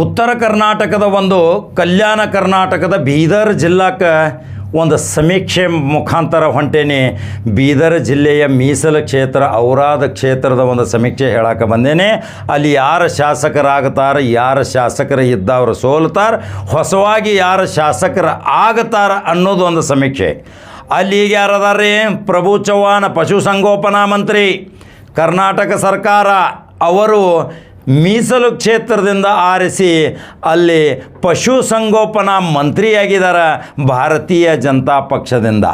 ಉತ್ತರ ಕರ್ನಾಟಕದ ಒಂದು ಕಲ್ಯಾಣ ಕರ್ನಾಟಕದ ಬೀದರ್ ಜಿಲ್ಲಾಕ್ಕೆ ಒಂದು ಸಮೀಕ್ಷೆ ಮುಖಾಂತರ ಹೊಂಟೇನಿ. ಬೀದರ್ ಜಿಲ್ಲೆಯ ಮೀಸಲು ಕ್ಷೇತ್ರ, ಔರಾದ ಕ್ಷೇತ್ರದ ಒಂದು ಸಮೀಕ್ಷೆ ಹೇಳಕ್ಕೆ ಬಂದೇನೆ. ಅಲ್ಲಿ ಯಾರು ಶಾಸಕರಾಗ್ತಾರೆ, ಯಾರು ಶಾಸಕರು ಇದ್ದವರು ಸೋಲ್ತಾರೆ, ಹೊಸವಾಗಿ ಯಾರು ಶಾಸಕರು ಆಗತಾರ ಅನ್ನೋದು ಒಂದು ಸಮೀಕ್ಷೆ. ಅಲ್ಲಿ ಈಗ ಯಾರದಾರ್ರಿ? ಪ್ರಭು ಚೌಹಾಣ ಪಶುಸಂಗೋಪನಾ ಮಂತ್ರಿ. ಕರ್ನಾಟಕ ಸರ್ಕಾರ, ಅವರು ಮೀಸಲು ಕ್ಷೇತ್ರದಿಂದ ಆರಿಸಿ ಅಲ್ಲಿ ಪಶುಸಂಗೋಪನಾ ಮಂತ್ರಿಯಾಗಿದ್ದಾರೆ ಭಾರತೀಯ ಜನತಾ ಪಕ್ಷದಿಂದ.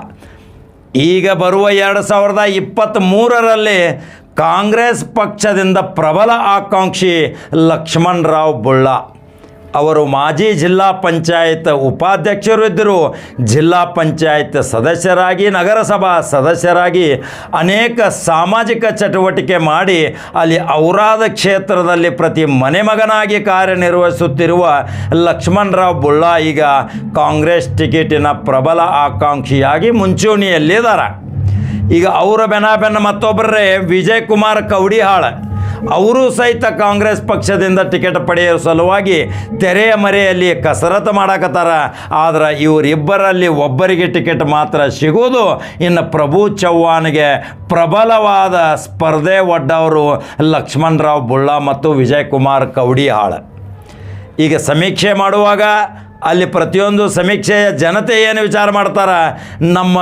ಈಗ ಬರುವ ಎರಡು ಸಾವಿರದ ಇಪ್ಪತ್ತ್ಮೂರರಲ್ಲಿ ಕಾಂಗ್ರೆಸ್ ಪಕ್ಷದಿಂದ ಪ್ರಬಲ ಆಕಾಂಕ್ಷಿ ಲಕ್ಷ್ಮಣ್ ರಾವ್ ಬುಳ್ಳ. ಅವರು ಮಾಜಿ ಜಿಲ್ಲಾ ಪಂಚಾಯತ್ ಉಪಾಧ್ಯಕ್ಷರು ಇದ್ದರು. ಜಿಲ್ಲಾ ಪಂಚಾಯತ್ ಸದಸ್ಯರಾಗಿ, ನಗರಸಭಾ ಸದಸ್ಯರಾಗಿ ಅನೇಕ ಸಾಮಾಜಿಕ ಚಟುವಟಿಕೆ ಮಾಡಿ ಅಲ್ಲಿ ಔರಾದ ಕ್ಷೇತ್ರದಲ್ಲಿ ಪ್ರತಿ ಮನೆ ಮಗನಾಗಿ ಕಾರ್ಯನಿರ್ವಹಿಸುತ್ತಿರುವ ಲಕ್ಷ್ಮಣರಾವ್ ಬುಳ್ಳಾ ಈಗ ಕಾಂಗ್ರೆಸ್ ಟಿಕೆಟಿನ ಪ್ರಬಲ ಆಕಾಂಕ್ಷಿಯಾಗಿ ಮುಂಚೂಣಿಯಲ್ಲಿದ್ದಾರೆ. ಈಗ ಅವರ ಬೆನ್ನ ಬೆನ್ನ ಮತ್ತೊಬ್ಬರೇ ವಿಜಯ್ ಕುಮಾರ್ ಕವಡಿಹಾಳ್ ಅವರು ಸಹಿತ ಕಾಂಗ್ರೆಸ್ ಪಕ್ಷದಿಂದ ಟಿಕೆಟ್ ಪಡೆಯುವ ಸಲುವಾಗಿ ತೆರೆಯ ಮರೆಯಲ್ಲಿ ಕಸರತ್ತು ಮಾಡಕತ್ತಾರ. ಆದ್ರೆ ಇವರಿಬ್ಬರಲ್ಲಿ ಒಬ್ಬರಿಗೆ ಟಿಕೆಟ್ ಮಾತ್ರ ಸಿಗೋದು ಇನ್ನು ಪ್ರಭು ಚವ್ಹಾಣ್ಗೆ ಪ್ರಬಲವಾದ ಸ್ಪರ್ಧೆ ಒಡ್ಡವರು ಲಕ್ಷ್ಮಣರಾವ್ ಬುಳ್ಳ ಮತ್ತು ವಿಜಯ್ ಕುಮಾರ್ ಕವಡಿಹಾಳ್ ಈಗ ಸಮೀಕ್ಷೆ ಮಾಡುವಾಗ ಅಲ್ಲಿ ಪ್ರತಿಯೊಂದು ಸಮೀಕ್ಷೆಯ ಜನತೆ ಏನು ವಿಚಾರ ಮಾಡ್ತಾರ? ನಮ್ಮ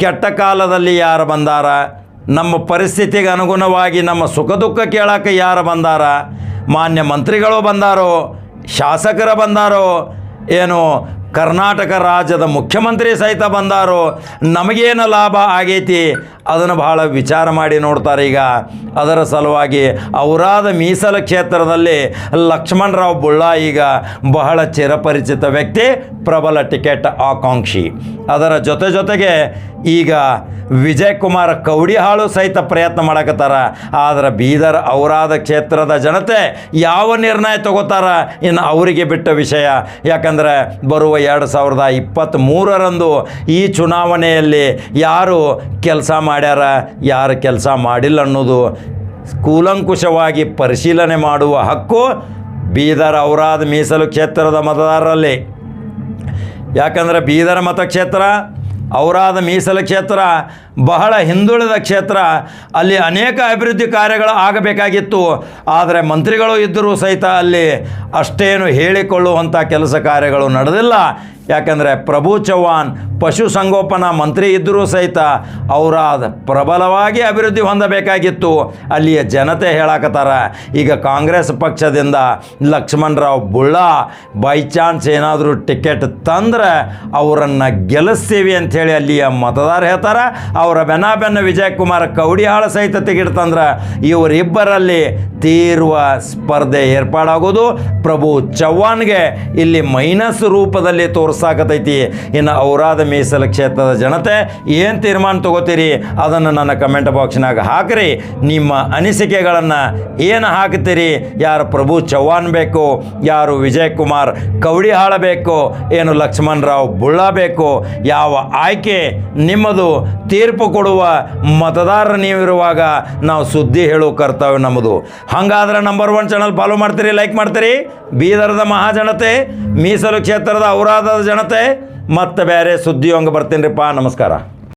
ಕೆಟ್ಟ ಕಾಲದಲ್ಲಿ ಯಾರು ಬಂದಾರ? ನಮ್ಮ ಪರಿಸ್ಥಿತಿಗೆ ಅನುಗುಣವಾಗಿ ನಮ್ಮ ಸುಖ ದುಃಖ ಕೇಳಕ್ಕೆ ಯಾರು ಬಂದಾರ? ಮಾನ್ಯ ಮಂತ್ರಿಗಳು ಬಂದಾರೋ, ಶಾಸಕರ ಬಂದಾರೋ, ಏನು ಕರ್ನಾಟಕ ರಾಜ್ಯದ ಮುಖ್ಯಮಂತ್ರಿ ಸಹಿತ ಬಂದಾರೋ. ನಮಗೇನು ಲಾಭ ಆಗೈತಿ? ಅದನ್ನು ಬಹಳ ವಿಚಾರ ಮಾಡಿ ನೋಡ್ತಾರೆ ಈಗ. ಅದರ ಸಲುವಾಗಿ ಅವರಾದ ಮೀಸಲು ಕ್ಷೇತ್ರದಲ್ಲಿ ಲಕ್ಷ್ಮಣರಾವ್ ಬುಳ್ಳ ಈಗ ಬಹಳ ಚಿರಪರಿಚಿತ ವ್ಯಕ್ತಿ, ಪ್ರಬಲ ಟಿಕೆಟ್ ಆಕಾಂಕ್ಷಿ. ಅದರ ಜೊತೆ ಜೊತೆಗೆ ಈಗ ವಿಜಯ್ ಕುಮಾರ್ ಕವಡಿಹಾಳು ಸಹಿತ ಪ್ರಯತ್ನ ಮಾಡಕತ್ತಾರ. ಆದರೆ ಬೀದರ್ ಔರಾದ ಕ್ಷೇತ್ರದ ಜನತೆ ಯಾವ ನಿರ್ಣಯ ತಗೋತಾರ? ಇನ್ನು ಅವರಿಗೆ ಬಿಟ್ಟ ವಿಷಯ. ಯಾಕಂದರೆ ಬರುವ ಎರಡು ಸಾವಿರದ ಇಪ್ಪತ್ತ್ಮೂರರಂದು ಈ ಚುನಾವಣೆಯಲ್ಲಿ ಯಾರು ಕೆಲಸ ಮಾಡ್ಯಾರ, ಯಾರು ಕೆಲಸ ಮಾಡಿಲ್ಲ ಅನ್ನೋದು ಕೂಲಂಕುಷವಾಗಿ ಪರಿಶೀಲನೆ ಮಾಡುವ ಹಕ್ಕು ಬೀದರ್ ಔರಾದ್ ಮೀಸಲು ಕ್ಷೇತ್ರದ ಮತದಾರರಲ್ಲಿ. ಯಾಕಂದರೆ ಬೀದರ್ ಮತಕ್ಷೇತ್ರ, ಔರಾದ ಮೀಸಲು ಕ್ಷೇತ್ರ ಬಹಳ ಹಿಂದುಳಿದ ಕ್ಷೇತ್ರ ಅಲ್ಲಿ ಅನೇಕ ಅಭಿವೃದ್ಧಿ ಕಾರ್ಯಗಳು ಆಗಬೇಕಾಗಿತ್ತು. ಆದರೆ ಮಂತ್ರಿಗಳು ಇದ್ದರೂ ಸಹಿತ ಅಲ್ಲಿ ಅಷ್ಟೇನು ಹೇಳಿಕೊಳ್ಳುವಂಥ ಕೆಲಸ ಕಾರ್ಯಗಳು ನಡೆದಿಲ್ಲ. ಯಾಕಂದರೆ ಪ್ರಭು ಚವ್ಹಾಣ್ ಪಶುಸಂಗೋಪನಾ ಮಂತ್ರಿ ಇದ್ದರೂ ಸಹಿತ ಅವರ ಪ್ರಬಲವಾಗಿ ಅಭಿವೃದ್ಧಿ ಹೊಂದಬೇಕಾಗಿತ್ತು. ಅಲ್ಲಿಯ ಜನತೆ ಹೇಳಾಕತ್ತಾರ, ಈಗ ಕಾಂಗ್ರೆಸ್ ಪಕ್ಷದಿಂದ ಲಕ್ಷ್ಮಣರಾವ್ ಬುಳ್ಳ ಬೈ ಚಾನ್ಸ್ ಏನಾದರೂ ಟಿಕೆಟ್ ತಂದ್ರೆ ಅವರನ್ನು ಗೆಲ್ಲಿಸ್ತೀವಿ ಅಂಥೇಳಿ ಅಲ್ಲಿಯ ಮತದಾರ ಹೇಳ್ತಾರೆ. ಅವರ ಬೆನ್ನ ಬೆನ್ನ ವಿಜಯಕುಮಾರ್ ಕೌಡಿ ಕವಡಿಹಾಳ ಸಹಿತ ತೆಗಿಡ್ತಂದ್ರೆ ಇವರಿಬ್ಬರಲ್ಲಿ ತೀರ್ವ ಸ್ಪರ್ಧೆ ಏರ್ಪಾಡಾಗೋದು. ಪ್ರಭು ಚವ್ಹಾಣ್ಗೆ ಇಲ್ಲಿ ಮೈನಸ್ ರೂಪದಲ್ಲಿ ತೋರ್ಸಾಕತೈತಿ ಇನ್ನು ಔರಾದ ಮೀಸಲು ಕ್ಷೇತ್ರದ ಜನತೆ ಏನು ತೀರ್ಮಾನ ತಗೋತೀರಿ? ಅದನ್ನು ನನ್ನ ಕಮೆಂಟ್ ಬಾಕ್ಸ್ನಾಗ ಹಾಕಿರಿ. ನಿಮ್ಮ ಅನಿಸಿಕೆಗಳನ್ನು ಏನು ಹಾಕ್ತೀರಿ? ಯಾರು ಪ್ರಭು ಚವ್ಹಾಣ್ ಬೇಕು, ಯಾರು ವಿಜಯಕುಮಾರ್ ಕುಮಾರ್ ಕವಡಿಹಾಳ ಬೇಕು, ಏನು ಲಕ್ಷ್ಮಣರಾವ್ ಬುಳ್ಳ ಬೇಕು, ಯಾವ ಆಯ್ಕೆ ನಿಮ್ಮದು? ತೀರ್ಪು ಕೊಡುವ ಮತದಾರ ನೀವಿರುವಾಗ ನಾವು ಸುದ್ದಿ ಹೇಳೋ ಕರ್ತವ್ಯ ನಮ್ಮದು. ಹಂಗಾದ್ರೆ ನಂಬರ್ ಒನ್ ಚಾನಲ್ ಫಾಲೋ ಮಾಡ್ತೀರಿ ಲೈಕ್ ಮಾಡ್ತೀರಿ. ಬೀದರದ ಮಹಾಜನತೆ, ಮೀಸಲು ಕ್ಷೇತ್ರದ ಔರಾದದ ಜನತೆ, ಮತ್ತೆ ಬೇರೆ ಸುದ್ದಿ ಹಂಗೆ ಬರ್ತೀನಿ ರೀ ನಮಸ್ಕಾರ.